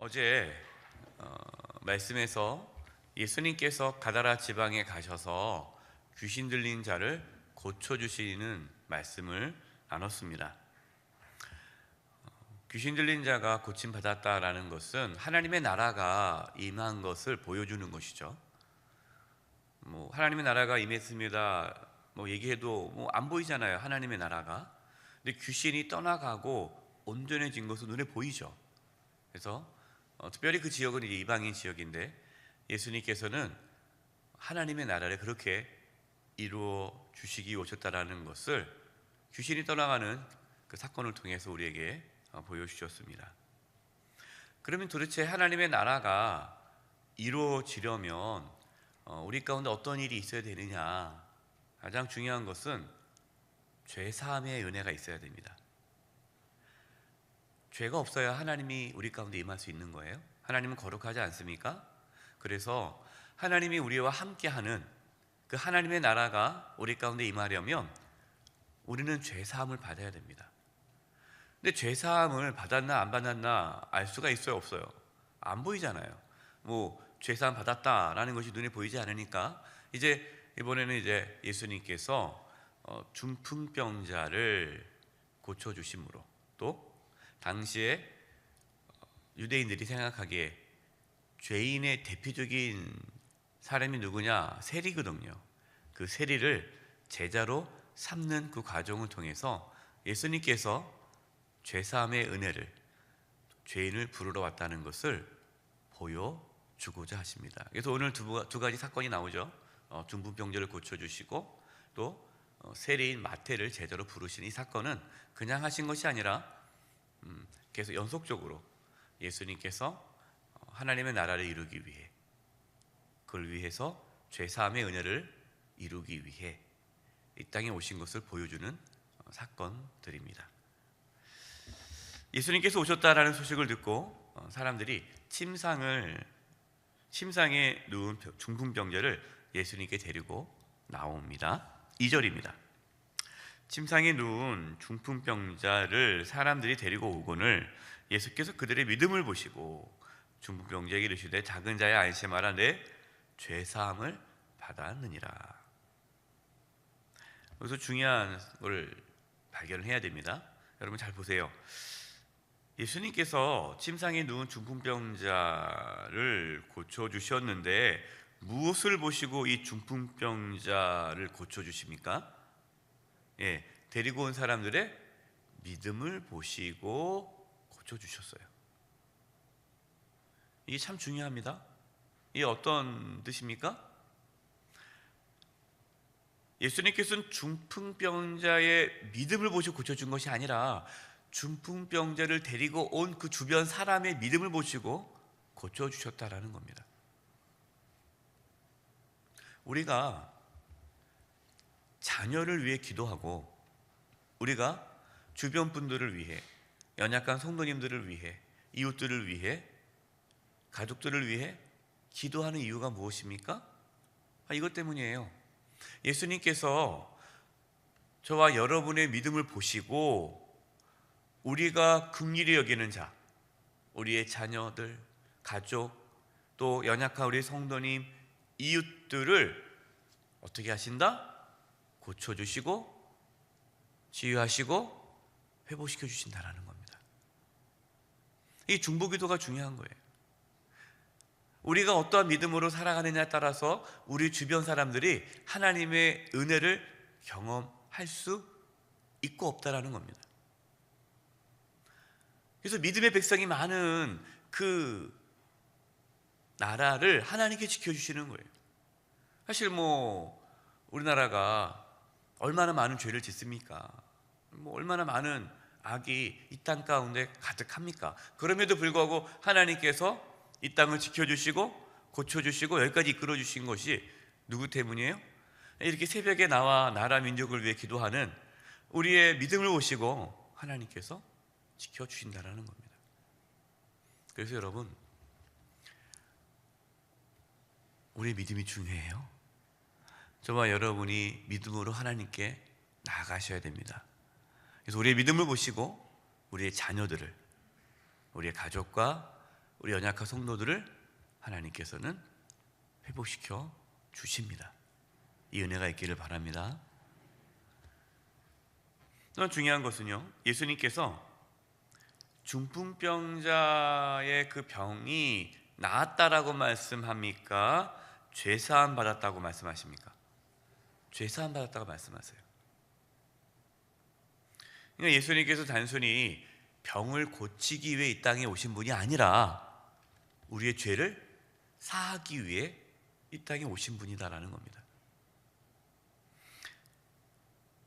어제 어, 말씀에서 예수님께서 가다라 지방에 가셔서 귀신 들린 자를 고쳐 주시는 말씀을 나눴습니다. 어, 귀신 들린 자가 고침 받았다라는 것은 하나님의 나라가 임한 것을 보여주는 것이죠. 뭐 하나님의 나라가 임했습니다. 뭐 얘기해도 뭐 안 보이잖아요. 하나님의 나라가. 근데 귀신이 떠나가고 온전해진 것은 눈에 보이죠. 그래서 어, 특별히 그 지역은 이방인 지역인데 예수님께서는 하나님의 나라를 그렇게 이루어 주시기 오셨다라는 것을 귀신이 떠나가는 그 사건을 통해서 우리에게 어, 보여주셨습니다. 그러면 도대체 하나님의 나라가 이루어지려면 어, 우리 가운데 어떤 일이 있어야 되느냐? 가장 중요한 것은 죄 사함의 은혜가 있어야 됩니다. 죄가 없어야 하나님이 우리 가운데 임할 수 있는 거예요. 하나님은 거룩하지 않습니까? 그래서 하나님이 우리와 함께하는 그 하나님의 나라가 우리 가운데 임하려면 우리는 죄 사함을 받아야 됩니다. 근데 죄 사함을 받았나 안 받았나 알 수가 있어요, 없어요? 안 보이잖아요. 뭐 죄 사함 받았다라는 것이 눈에 보이지 않으니까 이제 이번에는 이제 예수님께서 어, 중풍병자를 고쳐 주심으로 또 당시에 유대인들이 생각하기에 죄인의 대표적인 사람이 누구냐? 세리거든요. 그 세리를 제자로 삼는 그 과정을 통해서 예수님께서 죄사함의 은혜를 죄인을 부르러 왔다는 것을 보여주고자 하십니다. 그래서 오늘 두, 두 가지 사건이 나오죠. 어, 중풍병자를 고쳐주시고 또 어, 세리인 마태를 제자로 부르신 이 사건은 그냥 하신 것이 아니라 음, 계속 연속적으로 예수님께서 어, 하나님의 나라를 이루기 위해 그걸 위해서 죄 사함의 은혜를 이루기 위해 이 땅에 오신 것을 보여주는 어, 사건들입니다. 예수님께서 오셨다라는 소식을 듣고 어, 사람들이 침상을 침상에 누운 중풍병자를 예수님께 데리고 나옵니다. 2절입니다. 침상에 누운 중풍병자를 사람들이 데리고 오거늘 예수께서 그들의 믿음을 보시고 중풍병자에게 이르시되 작은 자의 안심하라 내 죄 사함을 받았느니라. 여기서 중요한 걸 발견을 해야 됩니다. 여러분 잘 보세요. 예수님께서 침상에 누운 중풍병자를 고쳐 주셨는데 무엇을 보시고 이 중풍병자를 고쳐 주십니까? 예, 데리고 온 사람들의 믿음을 보시고 고쳐 주셨어요. 이게 참 중요합니다. 이게 어떤 뜻입니까? 예수님께서는 중풍병자의 믿음을 보시고 고쳐준 것이 아니라 중풍병자를 데리고 온 그 주변 사람의 믿음을 보시고 고쳐주셨다라는 겁니다. 우리가 자녀를 위해 기도하고 우리가 주변 분들을 위해 연약한 성도님들을 위해 이웃들을 위해 가족들을 위해 기도하는 이유가 무엇입니까? 아, 이것 때문이에요. 예수님께서 저와 여러분의 믿음을 보시고 우리가 긍휼히 여기는 자, 우리의 자녀들, 가족, 또 연약한 우리 성도님, 이웃들을 어떻게 하신다? 고쳐주시고 치유하시고 회복시켜 주신다라는 겁니다. 이 중보기도가 중요한 거예요. 우리가 어떠한 믿음으로 살아가느냐에 따라서 우리 주변 사람들이 하나님의 은혜를 경험할 수 있고 없다라는 겁니다. 그래서 믿음의 백성이 많은 그 나라를 하나님께 지켜주시는 거예요. 사실 뭐 우리나라가 얼마나 많은 죄를 짓습니까? 뭐 얼마나 많은 악이 이 땅 가운데 가득합니까? 그럼에도 불구하고 하나님께서 이 땅을 지켜주시고 고쳐주시고 여기까지 이끌어주신 것이 누구 때문이에요? 이렇게 새벽에 나와 나라 민족을 위해 기도하는 우리의 믿음을 보시고 하나님께서 지켜주신다라는 겁니다. 그래서 여러분, 우리 믿음이 중요해요. 저와 여러분이 믿음으로 하나님께 나아가셔야 됩니다. 그래서 우리의 믿음을 보시고 우리의 자녀들을 우리의 가족과 우리 연약한 성도들을 하나님께서는 회복시켜 주십니다. 이 은혜가 있기를 바랍니다. 또 중요한 것은요. 예수님께서 중풍병자의 그 병이 나았다라고 말씀합니까? 죄사함 받았다고 말씀하십니까? 죄사함 받았다고 말씀하세요. 그러니까 예수님께서 단순히 병을 고치기 위해 이 땅에 오신 분이 아니라 우리의 죄를 사하기 위해 이 땅에 오신 분이다라는 겁니다.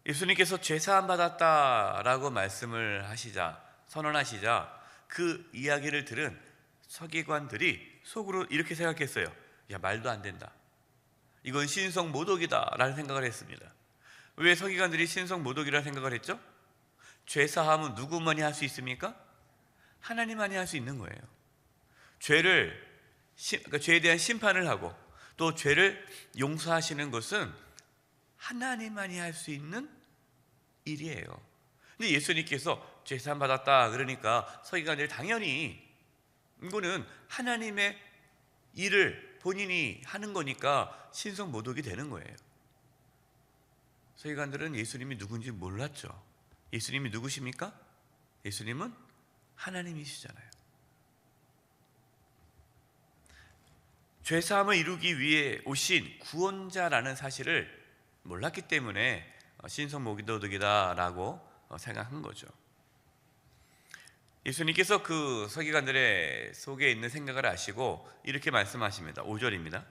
예수님께서 죄 사함 받았다라고 말씀을 하시자 선언하시자 그 이야기를 들은 서기관들이 속으로 이렇게 생각했어요. 야 말도 안 된다. 이건 신성 모독이다라는 생각을 했습니다. 왜 서기관들이 신성 모독이라는 생각을 했죠? 죄사함은 누구만이 할 수 있습니까? 하나님만이 할 수 있는 거예요. 죄를 그러니까 죄에 대한 심판을 하고 또 죄를 용서하시는 것은 하나님만이 할 수 있는 일이에요. 근데 예수님께서 죄산 받았다 그러니까 서기관들이 당연히 이거는 하나님의 일을 본인이 하는 거니까 신성 모독이 되는 거예요. 서기관들은 예수님이 누군지 몰랐죠. 예수님이 누구십니까? 예수님은 하나님이시잖아요. 죄사함을 이루기 위해 오신 구원자라는 사실을 몰랐기 때문에 신성 모기도덕이다라고 생각한 거죠. 예수님께서 그 서기관들의 속에 있는 생각을 아시고 이렇게 말씀하십니다. 5절입니다.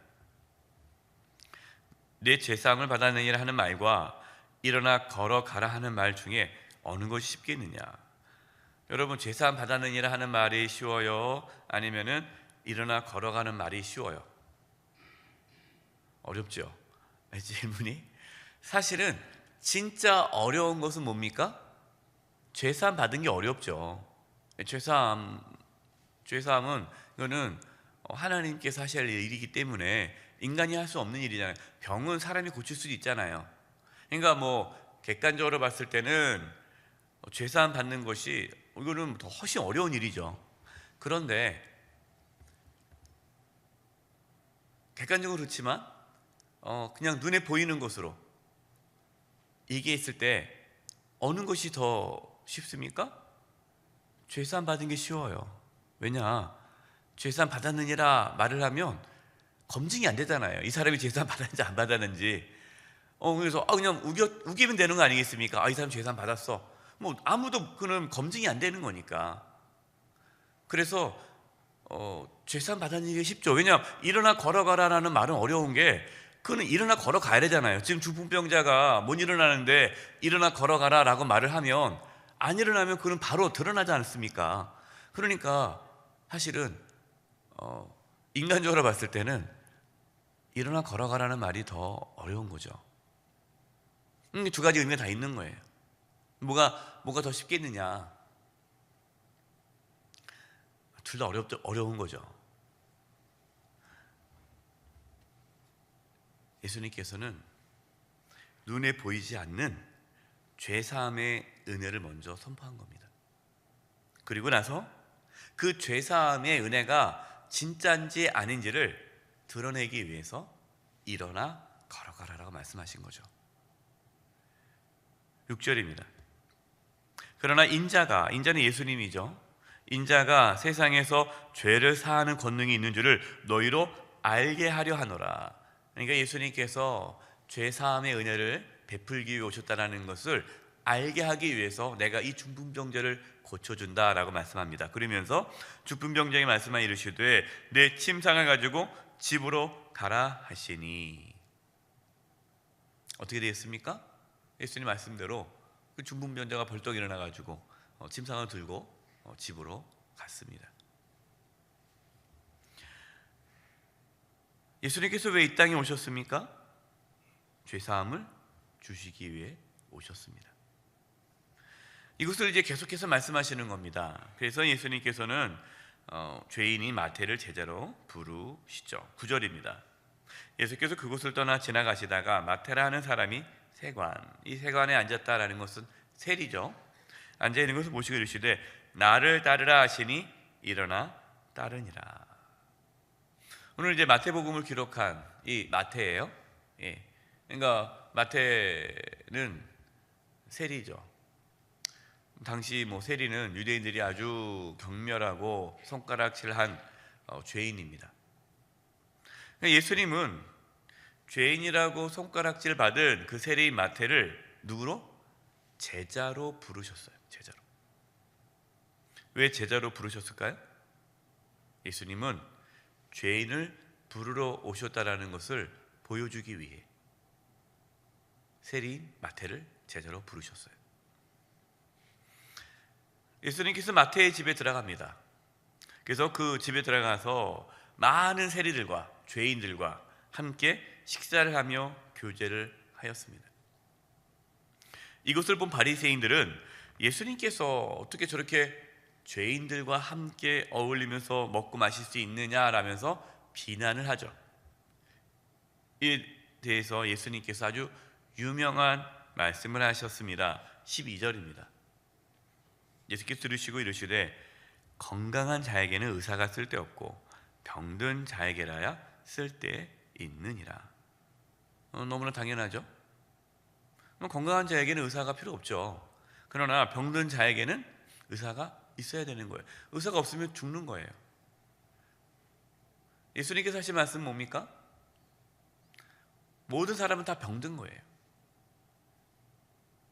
내 죄사함을 받았느니라 하는 말과 일어나 걸어가라 하는 말 중에 어느 것이 쉽겠느냐? 여러분 죄사함 받았느니라 하는 말이 쉬워요? 아니면은 일어나 걸어가는 말이 쉬워요? 어렵죠? 질문이 사실은 진짜 어려운 것은 뭡니까? 죄사함 받은 게 어렵죠. 죄사함, 죄사함은 이거는 하나님께서 하셔야 할 일이기 때문에 인간이 할 수 없는 일이잖아요. 병은 사람이 고칠 수도 있잖아요. 그러니까 뭐 객관적으로 봤을 때는 죄사함 받는 것이 이거는 더 훨씬 어려운 일이죠. 그런데 객관적으로 그렇지만 어, 그냥 눈에 보이는 것으로 얘기했을 때 어느 것이 더 쉽습니까? 죄산 받은 게 쉬워요. 왜냐? 죄산 받았느니라 말을 하면 검증이 안 되잖아요. 이 사람이 죄산 받았는지 안 받았는지. 어 그래서 아 그냥 우겨, 우기면 되는 거 아니겠습니까? 아 이 사람 죄산 받았어. 뭐 아무도 그는 검증이 안 되는 거니까. 그래서 어, 죄산 받았는 게 쉽죠. 왜냐 일어나 걸어가라라는 말은 어려운 게 그거는 일어나 걸어가야 되잖아요. 지금 중풍병자가 못 일어나는데 일어나 걸어가라라고 말을 하면 안 일어나면 그는 바로 드러나지 않습니까? 그러니까 사실은 어, 인간적으로 봤을 때는 일어나 걸어가라는 말이 더 어려운 거죠. 음, 두 가지 의미가 다 있는 거예요. 뭐가 뭐가 더 쉽겠느냐? 둘 다 어렵 어려운 거죠. 예수님께서는 눈에 보이지 않는 죄 사함의 은혜를 먼저 선포한 겁니다. 그리고 나서 그 죄 사함의 은혜가 진짜인지 아닌지를 드러내기 위해서 일어나 걸어가라라고 말씀하신 거죠. 6절입니다. 그러나 인자가 인자는 예수님이죠. 인자가 세상에서 죄를 사하는 권능이 있는 줄을 너희로 알게 하려 하노라. 그러니까 예수님께서 죄 사함의 은혜를 베풀기 위해 오셨다라는 것을 알게 하기 위해서 내가 이 중풍병자를 고쳐준다라고 말씀합니다. 그러면서 중풍병자의 말씀만 이르시되 내 침상을 가지고 집으로 가라 하시니 어떻게 되겠습니까? 예수님 말씀대로 그 중풍병자가 벌떡 일어나 가지고 어, 침상을 들고 어, 집으로 갔습니다. 예수님께서 왜 이 땅에 오셨습니까? 죄 사함을 주시기 위해 오셨습니다. 이것을 이제 계속해서 말씀하시는 겁니다. 그래서 예수님께서는 어, 죄인인 마태를 제자로 부르시죠. 9절입니다. 예수께서 그곳을 떠나 지나가시다가 마태라 하는 사람이 세관, 이 세관에 앉았다라는 것은 셀이죠. 앉아 있는 것을 보시고 이르시되 나를 따르라 하시니 일어나 따르니라. 오늘 이제 마태복음을 기록한 이 마태예요. 예. 그러니까 마태는 세리죠. 당시 뭐 세리는 유대인들이 아주 경멸하고 손가락질한 어, 죄인입니다. 그러니까 예수님은 죄인이라고 손가락질 받은 그 세리인 마태를 누구로? 제자로 부르셨어요. 제자로. 왜 제자로 부르셨을까요? 예수님은 죄인을 부르러 오셨다라는 것을 보여주기 위해 세리인 마태를 제자로 부르셨어요. 예수님께서 마태의 집에 들어갑니다. 그래서 그 집에 들어가서 많은 세리들과 죄인들과 함께 식사를 하며 교제를 하였습니다. 이것을 본 바리새인들은 예수님께서 어떻게 저렇게 죄인들과 함께 어울리면서 먹고 마실 수 있느냐라면서 비난을 하죠. 이에 대해서 예수님께서 아주 유명한 말씀을 하셨습니다. 12절입니다. 예수께서 들으시고 이르시되 건강한 자에게는 의사가 쓸데없고 병든 자에게라야 쓸데 있느니라. 어, 너무나 당연하죠. 건강한 자에게는 의사가 필요 없죠. 그러나 병든 자에게는 의사가 있어야 되는 거예요. 의사가 없으면 죽는 거예요. 예수님께서 하신 말씀 뭡니까? 모든 사람은 다 병든 거예요.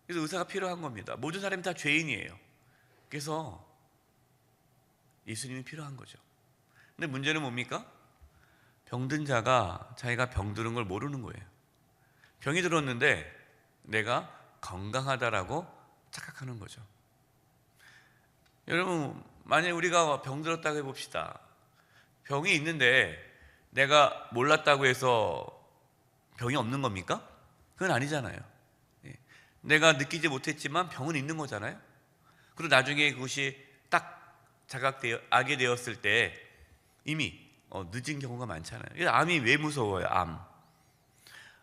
그래서 의사가 필요한 겁니다. 모든 사람이 다 죄인이에요. 그래서 예수님이 필요한 거죠. 근데 문제는 뭡니까? 병든 자가 자기가 병드는 걸 모르는 거예요. 병이 들었는데 내가 건강하다라고 착각하는 거죠. 여러분, 만약 우리가 병들었다고 해봅시다. 병이 있는데 내가 몰랐다고 해서 병이 없는 겁니까? 그건 아니잖아요. 예. 내가 느끼지 못했지만 병은 있는 거잖아요. 그리고 나중에 그것이 딱 자각되어 알게 되었을 때 이미 어, 늦은 경우가 많잖아요. 암이 왜 무서워요? 암.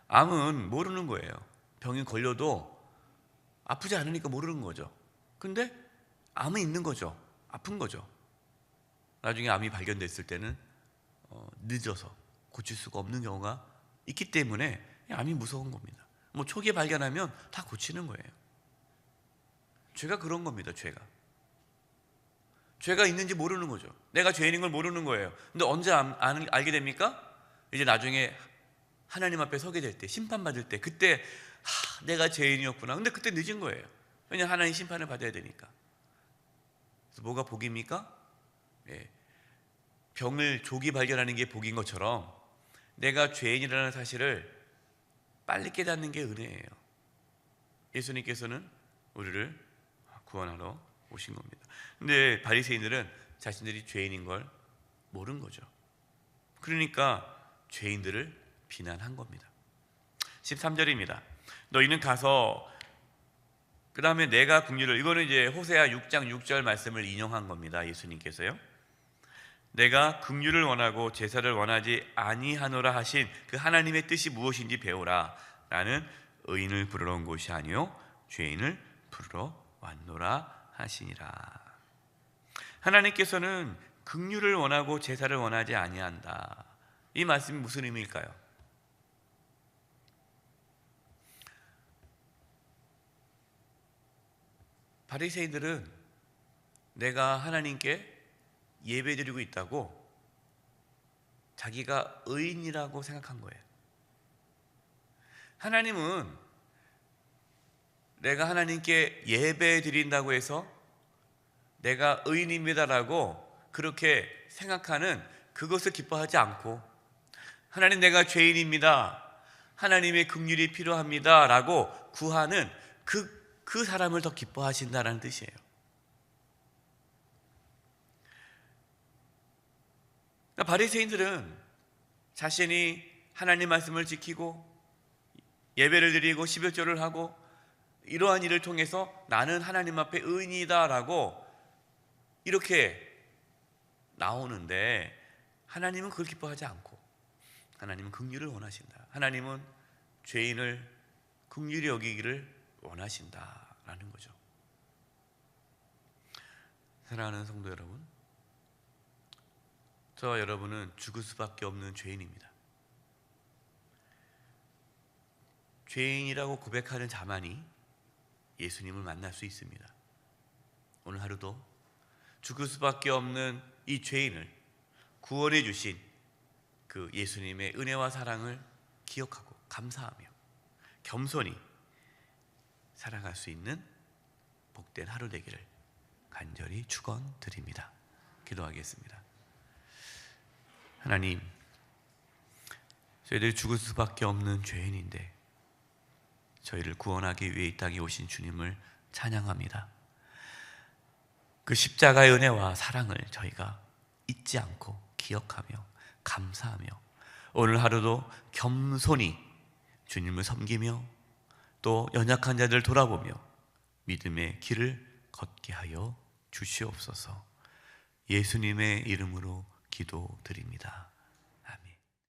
암은 모르는 거예요. 병이 걸려도 아프지 않으니까 모르는 거죠. 근데 암은 있는 거죠. 아픈 거죠. 나중에 암이 발견됐을 때는 어, 늦어서 고칠 수가 없는 경우가 있기 때문에 암이 무서운 겁니다. 뭐 초기에 발견하면 다 고치는 거예요. 죄가 그런 겁니다. 죄가. 죄가 있는지 모르는 거죠. 내가 죄인인 걸 모르는 거예요. 근데 언제 알 게 됩니까? 이제 나중에 하나님 앞에 서게 될 때, 심판받을 때, 그때 하, 내가 죄인이었구나. 근데 그때 늦은 거예요. 왜냐 하나님 심판을 받아야 되니까. 그래서 뭐가 복입니까? 예. 병을 조기 발견하는 게 복인 것처럼 내가 죄인이라는 사실을 빨리 깨닫는 게 은혜예요. 예수님께서는 우리를 구원하러 오신 겁니다. 근데 바리새인들은 자신들이 죄인인 걸 모른 거죠. 그러니까 죄인들을 비난한 겁니다. 13절입니다. 너희는 가서 그 다음에 내가 국류를 이거는 이제 호세아 6장 6절 말씀을 인용한 겁니다. 예수님께서요. 내가 긍휼을 원하고 제사를 원하지 아니하노라 하신 그 하나님의 뜻이 무엇인지 배우라. 나는 의인을 부르러 온 곳이 아니요 죄인을 부르러 왔노라 하시니라. 하나님께서는 긍휼을 원하고 제사를 원하지 아니한다. 이 말씀이 무슨 의미일까요? 바리새인들은 내가 하나님께 예배드리고 있다고 자기가 의인이라고 생각한 거예요. 하나님은 내가 하나님께 예배 드린다고 해서 내가 의인입니다라고 그렇게 생각하는 그것을 기뻐하지 않고 하나님 내가 죄인입니다. 하나님의 긍휼이 필요합니다라고 구하는 그 그 사람을 더 기뻐하신다라는 뜻이에요. 그러니까 바리새인들은 자신이 하나님 말씀을 지키고 예배를 드리고 11조를 하고 이러한 일을 통해서 나는 하나님 앞에 의인이다라고 이렇게 나오는데 하나님은 그걸 기뻐하지 않고 하나님은 긍휼을 원하신다. 하나님은 죄인을 긍휼히 여기기를 원하신다라는 거죠. 사랑하는 성도 여러분, 저와 여러분은 죽을 수밖에 없는 죄인입니다. 죄인이라고 고백하는 자만이 예수님을 만날 수 있습니다. 오늘 하루도 죽을 수밖에 없는 이 죄인을 구원해 주신 그 예수님의 은혜와 사랑을 기억하고 감사하며 겸손히 살아갈 수 있는 복된 하루 되기를 간절히 축원드립니다. 기도하겠습니다. 하나님, 저희들이 죽을 수밖에 없는 죄인인데 저희를 구원하기 위해 이 땅에 오신 주님을 찬양합니다. 그 십자가의 은혜와 사랑을 저희가 잊지 않고 기억하며 감사하며 오늘 하루도 겸손히 주님을 섬기며 또 연약한 자들 돌아보며 믿음의 길을 걷게 하여 주시옵소서. 예수님의 이름으로 기도드립니다.